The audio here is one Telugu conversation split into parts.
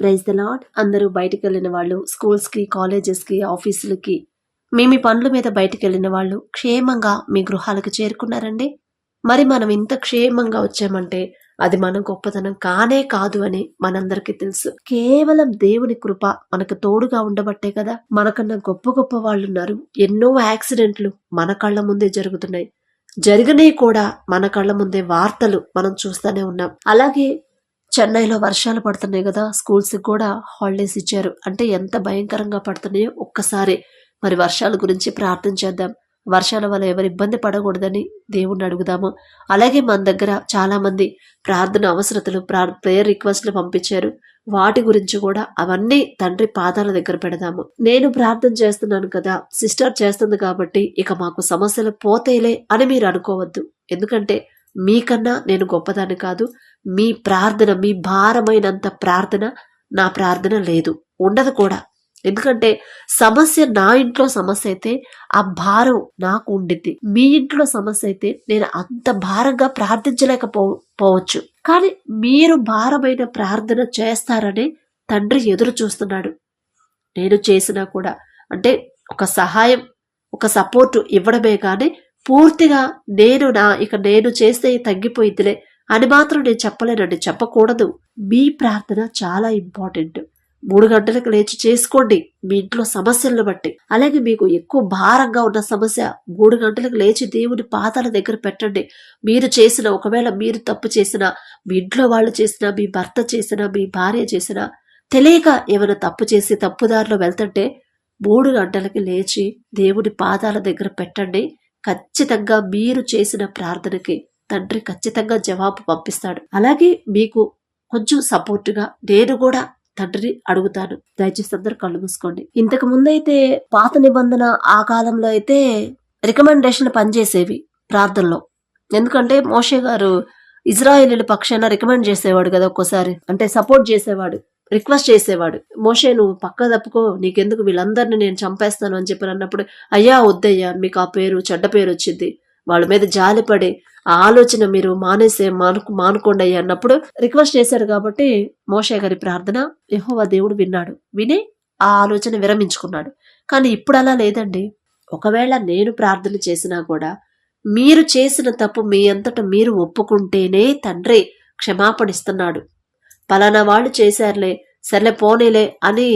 ప్రైజ్ ద లాడ్ అందరూ బయటికి వెళ్ళిన వాళ్ళు స్కూల్స్కి కాలేజెస్కి ఆఫీసులకి మీ మీ పనుల మీద బయటికి వెళ్ళిన వాళ్ళు క్షేమంగా మీ గృహాలకు చేరుకున్నారండి. మరి మనం ఇంత క్షేమంగా వచ్చామంటే అది మనం గొప్పతనం కానే కాదు అని మనందరికీ తెలుసు. కేవలం దేవుని కృప మనకు తోడుగా ఉండబట్టే కదా మనకన్నా గొప్ప గొప్ప వాళ్ళు ఉన్నారు. ఎన్నో యాక్సిడెంట్లు మన కళ్ళ ముందే జరుగుతున్నాయి. జరిగినవి కూడా మన కళ్ళ ముందే వార్తలు మనం చూస్తూనే ఉన్నాం. అలాగే చెన్నైలో వర్షాలు పడుతున్నాయి కదా స్కూల్స్ కూడా హాలిడేస్ ఇచ్చారు. అంటే ఎంత భయంకరంగా పడుతున్నాయో ఒక్కసారి. మరి వర్షాల గురించి ప్రార్థన చేద్దాం. వర్షాల వల్ల ఎవరు ఇబ్బంది పడకూడదని దేవుణ్ణి అడుగుదాము. అలాగే మన దగ్గర చాలా మంది ప్రార్థన అవసరతలు ప్రా ప్రేయర్ రిక్వెస్ట్లు పంపించారు. వాటి గురించి కూడా అవన్నీ తండ్రి పాదాల దగ్గర పెడదాము. నేను ప్రార్థన చేస్తున్నాను కదా సిస్టర్ చేస్తుంది కాబట్టి ఇక మాకు సమస్యలు పోతేలే అని మీరు అనుకోవద్దు. ఎందుకంటే మీకన్నా నేను గొప్పదాన్ని కాదు. మీ ప్రార్థన మీ భారమైనంత ప్రార్థన నా ప్రార్థన లేదు. ఉండదు కూడా. ఎందుకంటే సమస్య నా ఇంట్లో సమస్య అయితే ఆ భారం నాకు ఉండింది మీ ఇంట్లో సమస్య అయితే నేను అంత భారంగా ప్రార్థించలేకపో పోవచ్చు. కానీ మీరు భారమైన ప్రార్థన చేస్తారని తండ్రి ఎదురు చూస్తున్నాడు. నేను చేసినా కూడా అంటే ఒక సహాయం ఒక సపోర్టు ఇవ్వడమే కానీ పూర్తిగా నేను నా ఇక నేను చేస్తే తగ్గిపోయిందిలే అని మాత్రం నేను చెప్పలేనండి. చెప్పకూడదు. మీ ప్రార్థన చాలా ఇంపార్టెంట్. మూడు గంటలకు లేచి చేసుకోండి. మీ ఇంట్లో సమస్యలను బట్టి. అలాగే మీకు ఎక్కువ భారంగా ఉన్న సమస్య మూడు గంటలకు లేచి దేవుని పాదాల దగ్గర పెట్టండి. మీరు చేసిన ఒకవేళ మీరు తప్పు చేసినా మీ ఇంట్లో వాళ్ళు చేసినా మీ భర్త చేసినా మీ భార్య చేసినా తెలియక ఏమైనా తప్పు చేసి తప్పుదారిలో వెళ్తుంటే మూడు గంటలకి లేచి దేవుని పాదాల దగ్గర పెట్టండి. ఖచ్చితంగా మీరు చేసిన ప్రార్థనకి తండ్రి ఖచ్చితంగా జవాబు పంపిస్తాడు. అలాగే మీకు కొంచెం సపోర్ట్గా నేను కూడా తండ్రిని అడుగుతాను. దయచేసి అందరు కళ్ళు మూసుకోండి. ఇంతకు ముందైతే పాత నిబంధన ఆ కాలంలో అయితే రికమెండేషన్లు పనిచేసేవి ప్రార్థనలో. ఎందుకంటే మోషే గారు ఇజ్రాయేలీల పక్షాన రికమెండ్ చేసేవాడు కదా ఒక్కోసారి. అంటే సపోర్ట్ చేసేవాడు. రిక్వెస్ట్ చేసేవాడు మోషే నువ్వు పక్క తప్పుకో నీకెందుకు వీళ్ళందరినీ నేను చంపేస్తాను అని చెప్పి అన్నప్పుడు అయ్యా వద్దయ్యా మీకు ఆ పేరు చెడ్డ పేరు వచ్చింది. వాళ్ళ మీద జాలిపడి ఆ ఆలోచన మీరు మానేసే మానుకు మానుకోండి అయ్యా అన్నప్పుడు రిక్వెస్ట్ చేశాడు కాబట్టి మోషే గారి ప్రార్థన యహోవా దేవుడు విన్నాడు. విని ఆ ఆలోచన విరమించుకున్నాడు. కానీ ఇప్పుడు అలా లేదండి. ఒకవేళ నేను ప్రార్థన చేసినా కూడా మీరు చేసిన తప్పు మీ అంతట మీరు ఒప్పుకుంటేనే తండ్రి క్షమాపణిస్తున్నాడు పలానా వాళ్ళు చేశారులే సర్లే పోనీలే అని.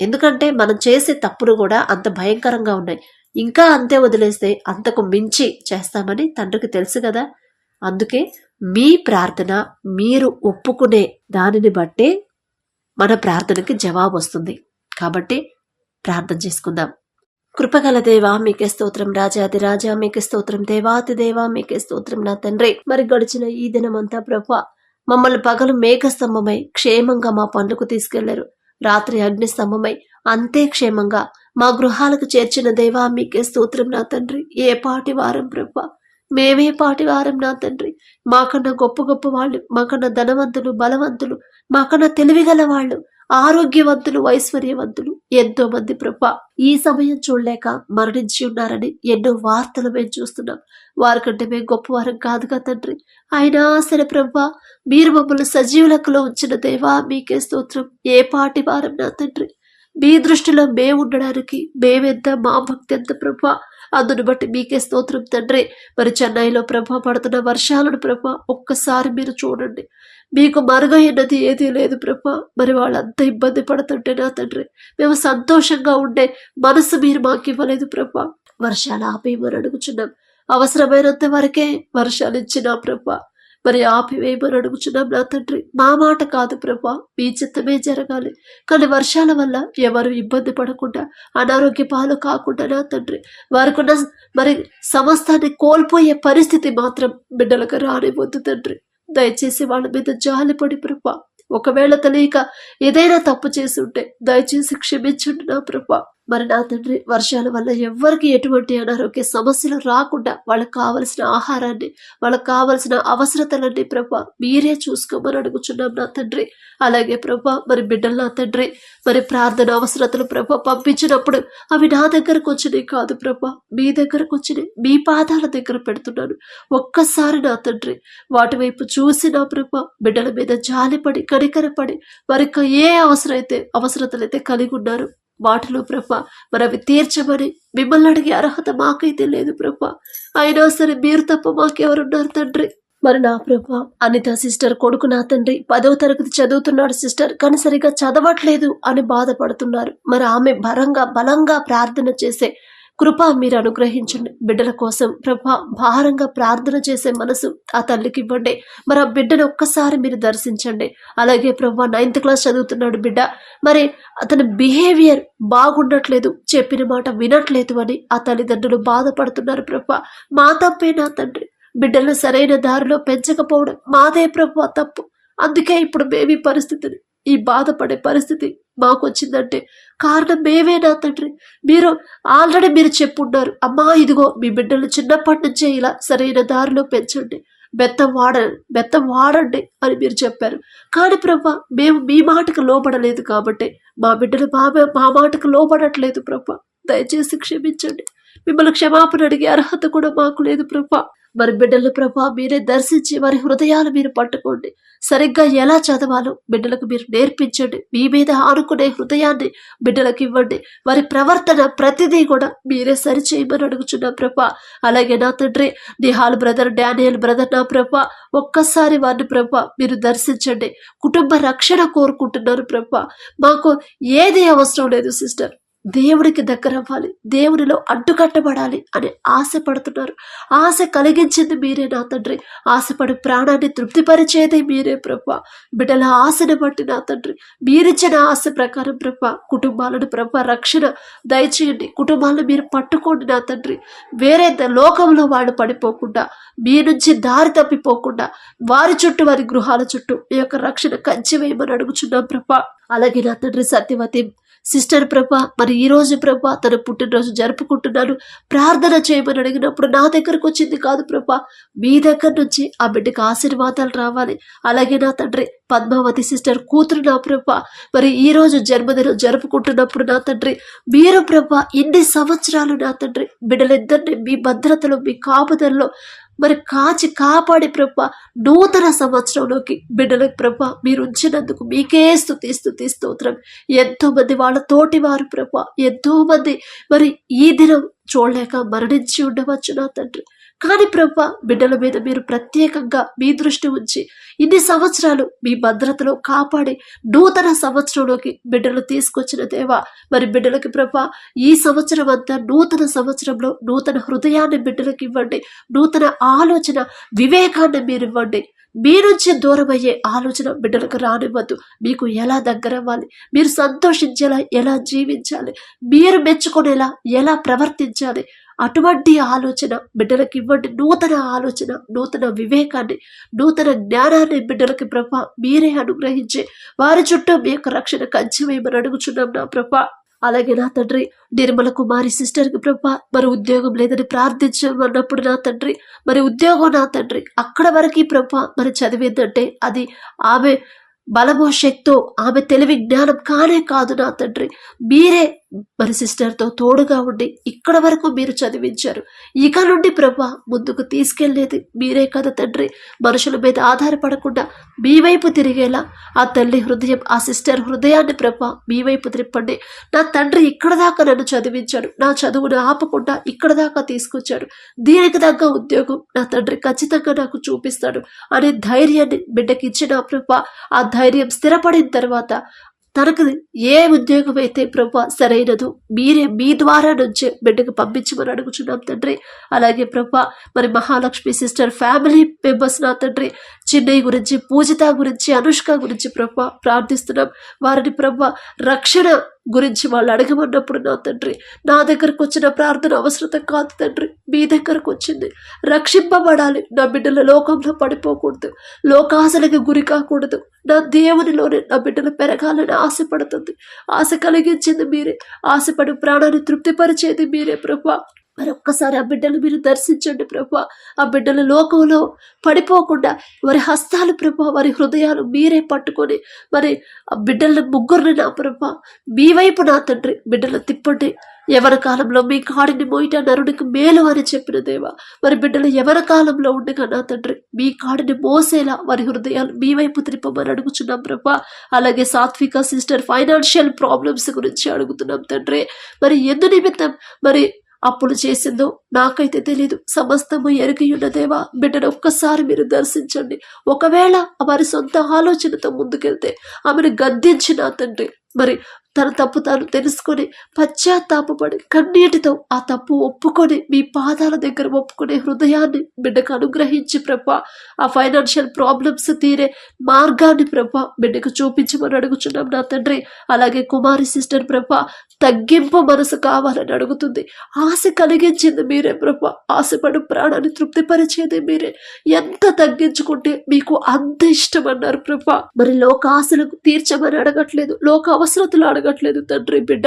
ఎందుకంటే మనం చేసే తప్పులు కూడా అంత భయంకరంగా ఉన్నాయి. ఇంకా అంతే వదిలేస్తే అంతకు మించి చేస్తామని తండ్రికి తెలుసు కదా. అందుకే మీ ప్రార్థన మీరు ఒప్పుకునే దానిని బట్టే మన ప్రార్థనకి జవాబు వస్తుంది. కాబట్టి ప్రార్థన చేసుకుందాం. కృపగల దేవా మీకే స్తోత్రం రాజాది రాజా మీకే స్తోత్రం దేవాతి దేవా మీకే స్తోత్రం నా తండ్రి. మరి గడిచిన ఈ దినమంతా ప్రభా మమ్మల్ని పగలు మేఘస్తంభమై క్షేమంగా మా పనులకు తీసుకెళ్ళారు. రాత్రి అగ్నిస్తంభమై అంతే క్షేమంగా మా గృహాలకు చేర్చిన దేవా మీకే స్తోత్రం నా తండ్రి. ఏ పాటి వారం ప్రభా? మేమే పాటి వారం నా తండ్రి. మాకన్నా గొప్ప గొప్ప వాళ్ళు మాకన్నా ధనవంతులు బలవంతులు మాకన్నా తెలివిగల వాళ్ళు ఆరోగ్యవంతులు ఐశ్వర్యవంతులు ఎంతో మంది ప్రభ. ఈ సమయం చూడలేక మరణించి ఉన్నారని ఎన్నో వార్తలు మేము చూస్తున్నాం. వారికంటే మేము గొప్పవారం కాదుగా తండ్రి. అయినా సరే ప్రభా మీరు మమ్మల్ని సజీవులకులో ఉంచిన దేవా మీకే స్తోత్రం. ఏ పాటి వారం నా తండ్రి? మీ దృష్టిలో మేము ఉండడానికి మేమెంత మా భక్తి ఎంత ప్రభా? అందును బట్టి మీకే స్తోత్రం తండ్రి. మరి చెన్నైలో ప్రభ పడుతున్న వర్షాలను ప్రభ ఒక్కసారి మీరు చూడండి. మీకు మరుగైనది ఏదీ లేదు ప్రభ. మరి వాళ్ళంతా ఇబ్బంది పడుతుంటే నా తండ్రి. మేము సంతోషంగా ఉండే మనసు మీరు మాకు ఇవ్వలేదు ప్రభ. వర్షాలు ఆపేయమని అడుగుచున్నాం అవసరమైనంత వరకే వర్షాలు ఇచ్చినా ప్రభా. మరి ఆపివేయమని అడుగుచున్నాం నా తండ్రి. మా మాట కాదు ప్రభా మీ చిత్తమే జరగాలి. కానీ వర్షాల వల్ల ఎవరు ఇబ్బంది పడకుండా అనారోగ్య పాలు కాకుండా నా తండ్రి. వారికున్న మరి సమస్తాన్ని కోల్పోయే పరిస్థితి మాత్రం బిడ్డలకు రానివద్దు తండ్రి. దయచేసి వాళ్ళ మీద జాలిపడి ప్రభా. ఒకవేళ తెలియక ఏదైనా తప్పు చేసి ఉంటే దయచేసి క్షమించండి నా ప్రభా. మరి నా తండ్రి వర్షాల వల్ల ఎవ్వరికి ఎటువంటి అనారోగ్య సమస్యలు రాకుండా వాళ్ళకి కావలసిన ఆహారాన్ని వాళ్ళకి కావలసిన అవసరతలన్నీ ప్రభా మీరే చూసుకోమని అడుగుచున్నాం నా తండ్రి. అలాగే ప్రభా మరి బిడ్డలు నా తండ్రి మరి ప్రార్థన అవసరతలు ప్రభ పంపించినప్పుడు అవి నా దగ్గరకు వచ్చినాయి కాదు ప్రభా. మీ దగ్గరకు వచ్చినాయి మీ పాదాల దగ్గర పెడుతున్నాను. ఒక్కసారి నా తండ్రి వాటి వైపు చూసి నా బిడ్డల మీద జాలిపడి కనికరపడి వారికి ఏ అవసరమైతే అవసరతలైతే కలిగి ఉన్నారు. మాటలు ప్రభ. మరి అవి తీర్చమని మిమ్మల్ని అడిగే అర్హత మాకైతే లేదు ప్రభ. అయినా సరే మీరు తప్ప మాకెవరున్నారు తండ్రి? మరి నా ప్రభ అనిత సిస్టర్ కొడుకు నా తండ్రి పదవ తరగతి చదువుతున్నాడు సిస్టర్ కానీ సరిగా చదవట్లేదు అని బాధపడుతున్నారు. మరి ఆమె భరంగా బలంగా ప్రార్థన చేసే కృప మీరు అనుగ్రహించండి. బిడ్డల కోసం ప్రభా భారంగా ప్రార్థన చేసే మనసు ఆ తల్లికి ఇవ్వండి. మరి ఆ బిడ్డను ఒక్కసారి మీరు దర్శించండి. అలాగే ప్రభా నైన్త్ క్లాస్ చదువుతున్నాడు బిడ్డ. మరి అతని బిహేవియర్ బాగుండట్లేదు చెప్పిన మాట వినట్లేదు అని ఆ తల్లిదండ్రులు బాధపడుతున్నారు ప్రభా. మా తప్పే నా తండ్రి బిడ్డలను సరైన దారిలో పెంచకపోవడం మాదే ప్రభా తప్పు. అందుకే ఇప్పుడు మేము పరిస్థితిని ఈ బాధపడే పరిస్థితి మాకు వచ్చిందంటే కారణం మేమేనా తండ్రి. మీరు ఆల్రెడీ మీరు చెప్పున్నారు. అమ్మా ఇదిగో మీ బిడ్డలు చిన్నప్పటి నుంచే ఇలా సరైన దారిలో పెంచండి. బెత్తం వాడ బెత్తం వాడండి అని మీరు చెప్పారు. కానీ ప్రభా మేము మీ మాటకు లోపడలేదు కాబట్టి మా బిడ్డలు మా మా మాటకు లోపడట్లేదు ప్రభా. దయచేసి క్షమించండి. మిమ్మల్ని క్షమాపణ అడిగే అర్హత కూడా మాకు లేదు ప్రభా. మరి బిడ్డలు ప్రభా మీరే దర్శించి వారి హృదయాలు మీరు పట్టుకోండి. సరిగ్గా ఎలా చదవాలో బిడ్డలకు మీరు నేర్పించండి. మీ మీద ఆనుకునే హృదయాన్ని బిడ్డలకు ఇవ్వండి. వారి ప్రవర్తన ప్రతిదీ కూడా మీరే సరిచేయమని అడుగుచున్నా ప్రభా. అలాగే నా తండ్రి నిహాల్ బ్రదర్ డానియల్ బ్రదర్ నా ప్రభా ఒక్కసారి వారిని ప్రభా మీరు దర్శించండి. కుటుంబ రక్షణ కోరుకుంటున్నారు ప్రభా. మాకు ఏది అవసరం లేదు సిస్టర్. దేవుడికి దగ్గర అవ్వాలి దేవునిలో అడ్డుకట్టబడాలి అని ఆశపడుతున్నారు. ఆశ కలిగించింది మీరే నా తండ్రి. ఆశపడి ప్రాణాన్ని తృప్తిపరిచేది మీరే ప్రభ. బిడ్డల ఆశను బట్టి నా తండ్రి. మీరిచ్చిన ఆశ ప్రకారం ప్రభ కుటుంబాలను ప్రభ రక్షణ దయచేయండి. కుటుంబాలను మీరు పట్టుకోండి నా తండ్రి. వేరే లోకంలో వాళ్ళు పడిపోకుండా మీ నుంచి దారి తప్పిపోకుండా వారి చుట్టూ వారి గృహాల చుట్టూ మీ యొక్క రక్షణ కంచి వేయమని అడుగుచున్నాం ప్రభ. అలాగే నా తండ్రి సత్యవతి సిస్టర్ ప్రభ మరి ఈరోజు ప్రభ తన పుట్టినరోజు జరుపుకుంటున్నాను. ప్రార్థన చేయమని అడిగినప్పుడు నా దగ్గరకు వచ్చింది కాదు ప్రభ. మీ దగ్గర నుంచి ఆ బిడ్డకు ఆశీర్వాదాలు రావాలి. అలాగే నా తండ్రి పద్మావతి సిస్టర్ కూతురు నా ప్రభ. మరి ఈరోజు జన్మదినం జరుపుకుంటున్నప్పుడు నా తండ్రి మీరు ప్రభ ఇన్ని సంవత్సరాలు నా తండ్రి బిడ్డలిద్దరిని మీ భద్రతలో మీ కాపుదల్లో మరి కాచి కాపాడి ప్రభ నూతన సంవత్సరంలోకి బిడ్డలకు ప్రభ మీరు ఉంచినందుకు మీకే స్థుతి స్థుతి స్తోత్రం. ఎంతోమంది వాళ్ళ తోటి వారు ప్రభ ఎంతోమంది మరి ఈ దినం చూడలేక మరణించి ఉండవచ్చు నా తండ్రి. కానీ ప్రభ బిడ్డల మీద మీరు ప్రత్యేకంగా మీ దృష్టి ఉంచి ఇన్ని సంవత్సరాలు మీ భద్రతలో కాపాడి నూతన సంవత్సరంలోకి బిడ్డలు తీసుకొచ్చిన దేవా. మరి బిడ్డలకి ప్రభ ఈ సంవత్సరం అంతా నూతన సంవత్సరంలో నూతన హృదయాన్ని బిడ్డలకు ఇవ్వండి. నూతన ఆలోచన వివేకాన్ని మీరు ఇవ్వండి. మీ నుంచి దూరమయ్యే ఆలోచన బిడ్డలకు రానివ్వద్దు. మీకు ఎలా దగ్గర అవ్వాలి మీరు సంతోషించేలా ఎలా జీవించాలి? మీరు మెచ్చుకునేలా ఎలా ప్రవర్తించాలి? అటువంటి ఆలోచన బిడ్డలకు ఇవ్వండి. నూతన ఆలోచన నూతన వివేకాన్ని నూతన జ్ఞానాన్ని బిడ్డలకి ప్రభ మీరే అనుగ్రహించి. వారి చుట్టూ మీ యొక్క రక్షణ కంచి అడుగుచున్నాం నా ప్రభా. అలాగే నా తండ్రి నిర్మల కుమారి సిస్టర్కి ప్రభా మరి ఉద్యోగం లేదని ప్రార్థించమన్నప్పుడు నా తండ్రి మరి ఉద్యోగం నా తండ్రి అక్కడ వరకు ప్రభా మరి చదివిందంటే అది ఆమె బలమో శక్తో ఆమె తెలివి జ్ఞానం కానే కాదు నా తండ్రి. మీరే మరి సిస్టర్తో తోడుగా ఉండి ఇక్కడ వరకు మీరు చదివించారు. ఇక నుండి ప్రభా ముందుకు తీసుకెళ్ళేది మీరే కదా తండ్రి. మనుషుల మీద ఆధారపడకుండా మీ వైపు తిరిగేలా ఆ తల్లి హృదయం ఆ సిస్టర్ హృదయాన్ని ప్రభా మీ వైపు త్రిప్పండి. నా తండ్రి ఇక్కడ దాకా నన్ను చదివించాడు. నా చదువును ఆపకుండా ఇక్కడ దాకా తీసుకొచ్చాడు. దీనికి తగ్గ ఉద్యోగం నా తండ్రి ఖచ్చితంగా నాకు చూపిస్తాడు అనే ధైర్యాన్ని బిడ్డకి ఇచ్చిన ప్రభా ఆ ధైర్యం స్థిరపడిన తర్వాత తనకు ఏ ఉద్యోగం అయితే ప్రభు సరైనదో మీరే మీ ద్వారా నుంచే బిడ్డకు పంపించమని అడుగుచున్నాం తండ్రి. అలాగే ప్రభు మరి మహాలక్ష్మి సిస్టర్ ఫ్యామిలీ మెంబర్స్ నా తండ్రి చిన్నయ్య గురించి పూజిత గురించి అనుష్క గురించి ప్రభు ప్రార్థిస్తున్నాం. వారిని ప్రభు రక్షణ గురించి వాళ్ళు అడగమన్నప్పుడు నా తండ్రి నా దగ్గరకు వచ్చిన ప్రార్థన అవసరం కాదు తండ్రి మీ దగ్గరకు వచ్చింది. రక్షింపబడాలి. నా బిడ్డల లోకంలో పడిపోకూడదు. లోకాశలకు గురి కాకూడదు. నా దేవునిలోనే నా బిడ్డలు పెరగాలని ఆశపడుతుంది. ఆశ కలిగించింది మీరే. ఆశపడి ప్రాణాన్ని తృప్తిపరిచేది మీరే ప్రభా. మరి ఒక్కసారి ఆ బిడ్డలు మీరు దర్శించండి ప్రభా. ఆ బిడ్డల లోకంలో పడిపోకుండా వారి హస్తాలు ప్రభా వారి హృదయాలు మీరే పట్టుకొని మరి ఆ బిడ్డల ముగ్గురిని నా ప్రభా మీ వైపు నా తండ్రి బిడ్డలు తిప్పండి. ఎవరి కాలంలో మీ కాడిని మోయిట నరుడికి మేలు అని చెప్పిన దేవా మరి బిడ్డలు ఎవరి కాలంలో ఉండగా నా తండ్రి మీ కాడిని మోసేలా వారి హృదయాలు మీ వైపు తిప్పమని అడుగుచున్నాం ప్రభా. అలాగే సాత్విక సిస్టర్ ఫైనాన్షియల్ ప్రాబ్లమ్స్ గురించి అడుగుతున్నాం తండ్రి. మరి ఎందు నిమిత్తం మరి అప్పులు చేసిందో నాకైతే తెలీదు. సమస్తము ఎరిగియున్న దేవా బిడ్డను ఒక్కసారి మీరు దర్శించండి. ఒకవేళ వారి సొంత ఆలోచనతో ముందుకెళ్తే ఆమెను గద్దించిన తండ్రి. మరి తన తప్పు తాను తెలుసుకొని పశ్చాత్తాపడి కన్నీటితో ఆ తప్పు ఒప్పుకొని మీ పాదాల దగ్గర ఒప్పుకునే హృదయాన్ని బిడ్డకు అనుగ్రహించి ప్రభా ఆ ఫైనాన్షియల్ ప్రాబ్లమ్స్ తీరే మార్గాన్ని ప్రభా బిడ్డకు చూపించమని అడుగుచున్నాం నా తండ్రి. అలాగే కుమారి సిస్టర్ ప్రభా తగ్గింపు మనసు కావాలని అడుగుతుంది. ఆశ కలిగించింది మీరే ప్రభా ఆశపడు ప్రాణాన్ని తృప్తిపరిచేది మీరే. ఎంత తగ్గించుకుంటే మీకు అంత ఇష్టం అన్నారు ప్రభా. మరి లోక ఆశలకు తీర్చమని అడగట్లేదు. లోక అవసరతలు అడగట్లేదు తండ్రి బిడ్డ.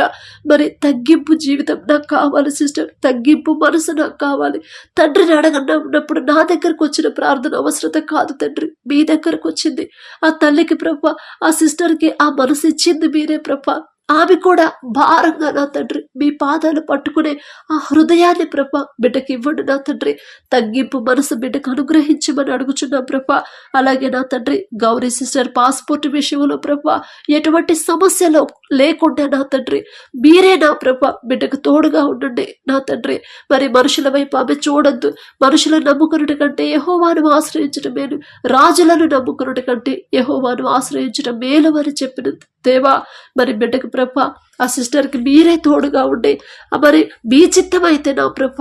మరి తగ్గింపు జీవితం నాకు కావాలి సిస్టర్. తగ్గింపు మనసు నాకు కావాలి. తండ్రిని అడగన్నప్పుడు నా దగ్గరకు వచ్చిన ప్రార్థన అవసరత కాదు తండ్రి. మీ దగ్గరకు వచ్చింది. ఆ తల్లికి ప్రభ ఆ సిస్టర్కి ఆ మనసు ఇచ్చింది మీరే ప్రభ. ఆమె కూడా భారంగా నా తండ్రి మీ పాదాలు పట్టుకునే ఆ హృదయాన్ని ప్రభ బిడ్డకి ఇవ్వండి నా తండ్రి. తగ్గింపు మనసు బిడ్డకు అనుగ్రహించమని అడుగుచున్నాం ప్రభ. అలాగే నా తండ్రి గౌరీ సిస్టర్ పాస్పోర్ట్ విషయంలో ప్రభ ఎటువంటి సమస్యలు లేకుండా నా తండ్రి మీరే నా ప్రభ బిడ్డకు తోడుగా ఉండండి నా తండ్రి. మరి మనుషుల వైపు ఆమె చూడద్దు. మనుషులను నమ్ముకున్నటి కంటే యహోవాను ఆశ్రయించడం మేలు. రాజులను నమ్ముకున్నటి కంటే యహోవాను ఆశ్రయించడం మేలు అని చెప్పిన దేవా మరి బిడ్డకు ప్రభ ఆ సిస్టర్కి మీరే తోడుగా ఉండి ఆ మరి మీ చిత్తమైతే నా ప్రభ.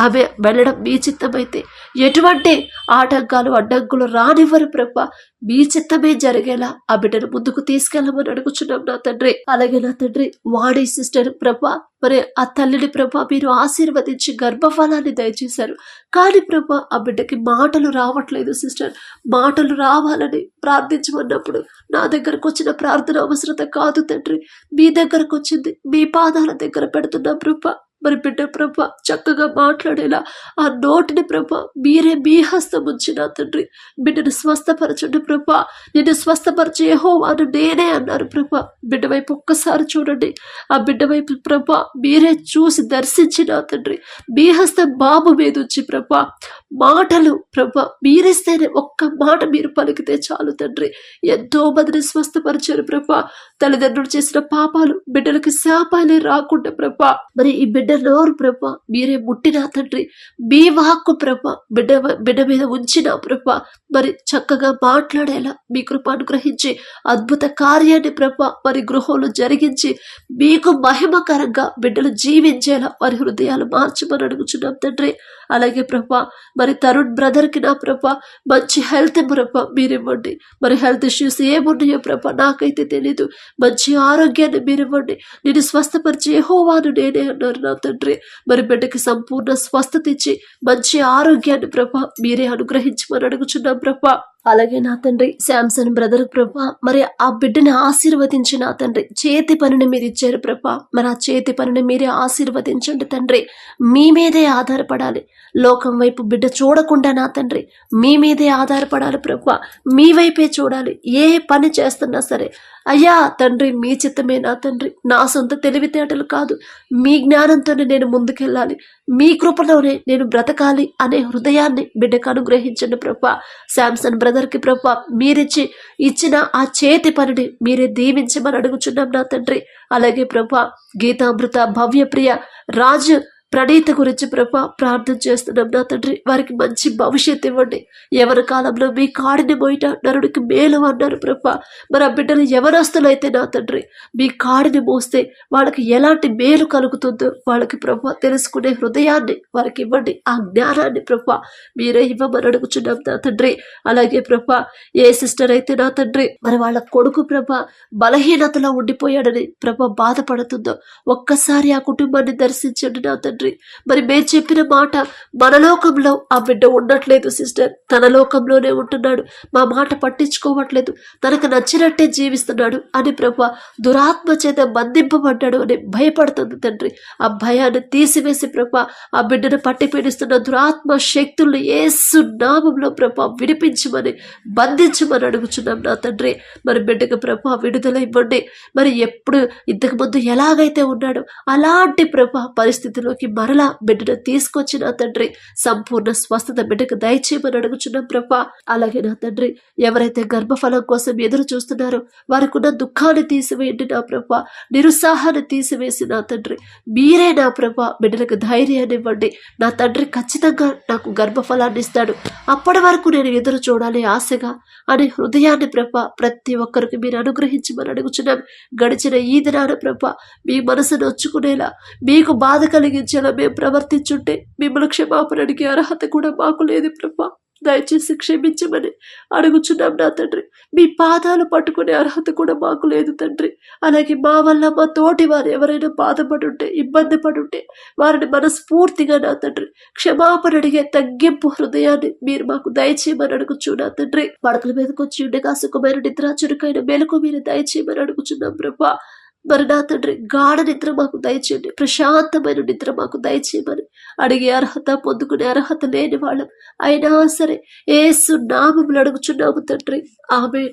ఆమె వెళ్ళడం మీ చిత్తమైతే. ఎటువంటి ఆటంకాలు అడ్డంకులు రానివ్వరు ప్రభ. మీ చిత్తమే జరిగేలా ఆ బిడ్డను ముందుకు తీసుకెళ్ళమని అడుగుచున్నాం నా తండ్రి. అలాగే నా తండ్రి వాడి సిస్టర్ ప్రభ మరి ఆ తల్లిని ప్రభ మీరు ఆశీర్వదించి గర్భఫలాన్ని దయచేశారు. కానీ ప్రభ ఆ బిడ్డకి మాటలు రావట్లేదు సిస్టర్. మాటలు రావాలని ప్రార్థించమన్నప్పుడు నా దగ్గరకు వచ్చిన ప్రార్థన అవసరత కాదు తండ్రి. మీ దగ్గరకు వచ్చింది మీ పాదాల దగ్గర పెడుతున్నా ప్రభ. మరి బిడ్డ ప్రభ చక్కగా మాట్లాడేలా ఆ నోటిని ప్రభ మీరే మీ హస్తం ఉంచిన తండ్రి. బిడ్డను స్వస్థపరచండి ప్రభ. నేను స్వస్థపరిచే యెహోవాను నేనే అన్నారు ప్రభ. బిడ్డ వైపు ఒక్కసారి చూడండి. ఆ బిడ్డ వైపు ప్రభ మీరే చూసి దర్శించిన తండ్రి. మీ హస్తం బాబు మీద ఉంచి ప్రభ మాటలు ప్రభ మీరిస్తేనే ఒక్క మాట మీరు పలికితే చాలు తండ్రి. ఎంతో మందిని స్వస్థపరిచారు ప్రభ. తల్లిదండ్రులు చేసిన పాపాలు బిడ్డలకి శాపాలే రాకుండా ప్రభ. మరి ఈ బిడ్డ బిడ్డ నోరు ప్రభ మీరే ముట్టిన తండ్రి. మీ వాక్కు ప్రభ బిడ్డ బిడ్డ మీద ఉంచిన ప్రభ. మరి చక్కగా మాట్లాడేలా మీ కృప అనుగ్రహించి అద్భుత కార్యాన్ని ప్రభ మరి గృహంలో జరిగించి మీకు మహిమకరంగా బిడ్డలు జీవించేలా వారి హృదయాలు మార్చమని అడుగుచున్నాం తండ్రి. అలాగే ప్రభ మరి తరుణ్ బ్రదర్కి నా ప్రభ మంచి హెల్త్ ప్రభ మీరివ్వండి. మరి హెల్త్ ఇష్యూస్ ఏమున్నాయో ప్రభ నాకైతే తెలీదు. మంచి ఆరోగ్యాన్ని మీరివ్వండి. నేను స్వస్థపరిచి హోవాను నేనే అన్నారు నా తండ్రి. మరి బిడ్డకి సంపూర్ణ స్వస్థత ఇచ్చి మంచి ఆరోగ్యాన్ని ప్రభ మీరే అనుగ్రహించమని అడుగుచున్నాం ప్రభా. అలాగే నా తండ్రి శాంసన్ బ్రదర్ ప్రభా మరి ఆ బిడ్డని ఆశీర్వదించి నా తండ్రి. చేతి పనిని మీరు ఇచ్చారు ప్రభా. మరి ఆ చేతి పనిని మీరే ఆశీర్వదించండి తండ్రి. మీ మీదే ఆధారపడాలి. లోకం వైపు బిడ్డ చూడకుండా నా తండ్రి మీ మీదే ఆధారపడాలి ప్రభా. మీ వైపే చూడాలి. ఏ పని చేస్తున్నా సరే అయ్యా తండ్రి మీ చిత్తమే నా తండ్రి. నా సొంత తెలివితేటలు కాదు. మీ జ్ఞానంతోనే నేను ముందుకెళ్ళాలి. మీ కృపలోనే నేను బ్రతకాలి అనే హృదయాన్ని బిడ్డకు అనుగ్రహించండి ప్రభా. శాంసన్ బ్రదర్కి ప్రభా మీరిచ్చి ఇచ్చిన ఆ చేతి పనిని మీరే దీవించమని అడుగుచున్నాం నా తండ్రి. అలాగే ప్రభా గీతామృత భవ్యప్రియ రాజు ప్రణీత గురించి ప్రభా ప్రార్థన చేస్తున్నాం నా తండ్రి వారికి మంచి భవిష్యత్తు ఇవ్వండి. ఎవరి కాలంలో మీ కాడిని పోయిట నరుడికి మేలు అన్నారు ప్రభా. మరి ఆ బిడ్డలు ఎవరస్తులైతే నా తండ్రి మీ కాడిని మోస్తే వాళ్ళకి ఎలాంటి మేలు కలుగుతుందో వాళ్ళకి ప్రభా తెలుసుకునే హృదయాన్ని వారికి ఇవ్వండి ఆ జ్ఞానాన్ని ప్రభా మీరే ఇవ్వమని అడుగుచున్నాం నా తండ్రి. అలాగే ప్రభా ఏ సిస్టర్ అయితే నా తండ్రి మరి వాళ్ళ కొడుకు ప్రభ బలహీనతలో ఉండిపోయాడని ప్రభ బాధపడుతుందో ఒక్కసారి ఆ కుటుంబాన్ని దర్శించండి నా తండ్రి. మరి మేము చెప్పిన మాట మన లోకంలో ఆ బిడ్డ ఉండట్లేదు సిస్టర్. తన లోకంలోనే ఉంటున్నాడు. మా మాట పట్టించుకోవట్లేదు. తనకు నచ్చినట్టే జీవిస్తున్నాడు అని ప్రభా దురాత్మ చేత బంధింపబడ్డాడు అని భయపడుతుంది తండ్రి. ఆ భయాన్ని తీసివేసి ప్రభా ఆ బిడ్డను పట్టి పీడిస్తున్న దురాత్మ శక్తులను ఏసు నామంలో ప్రభ విడిపించమని బంధించమని అడుగుచున్నాం నా తండ్రి. మరి బిడ్డకు ప్రభ విడుదల ఇవ్వండి. మరి ఎప్పుడు ఇంతకు ముందు ఎలాగైతే ఉన్నాడో అలాంటి ప్రభ పరిస్థితిలోకి మరలా బిడ్డను తీసుకొచ్చి నా తండ్రి సంపూర్ణ స్వస్థత బిడ్డకు దయచేయమని అడుగుచున్నాం ప్రభా. అలాగే నా తండ్రి ఎవరైతే గర్భఫలం కోసం ఎదురు చూస్తున్నారో వారికి ఉన్న దుఃఖాన్ని తీసివేయండి నా ప్రభా. నిరుత్సాహాన్ని తీసివేసి నా తండ్రి మీరే నా ప్రభా బిడ్డలకు ధైర్యాన్ని ఇవ్వండి. నా తండ్రి ఖచ్చితంగా నాకు గర్భఫలాన్ని ఇస్తాడు. అప్పటి వరకు నేను ఎదురు చూడాలి ఆశగా అనే హృదయాన్ని ప్రభ ప్రతి ఒక్కరికి మీరు అనుగ్రహించమని అడుగుచున్నాం. గడిచిన ఈ దినాన ప్రభ మీ మనసు నొచ్చుకునేలా మీకు బాధ కలిగించేలా మేము ప్రవర్తించుంటే మిమ్మల్ని క్షమాపణ అడిగే అర్హత కూడా మాకు లేదు ప్రభ. దయచేసి క్షమించమని అడుగుచున్నాం నా తండ్రి. మీ పాదాలు పట్టుకునే అర్హత కూడా మాకు లేదు తండ్రి. అలాగే మా వల్ల మా తోటి వారు ఎవరైనా బాధపడుంటే ఇబ్బంది పడుంటే వారిని మనస్ఫూర్తిగా నా తండ్రి క్షమాపణ అడిగే తగ్గింపు హృదయాన్ని మీరు మాకు దయచేయమని అడుగుచు నా తండ్రి. పడకల మీదకి వచ్చి ఉండగా సుఖమైన నిద్ర చురుకైన మెలకు మీరు దయచేయమని అడుగుచున్నాం ప్రభా. మరి నా తండ్రి గాఢ నిద్ర మాకు దయచేయండి. ప్రశాంతమైన నిద్ర మాకు దయచేయమని అడిగే అర్హత పొందుకునే అర్హత లేని వాళ్ళం. అయినా సరే ఏసు నామములు అడుగుచున్నాము తండ్రి. ఆమె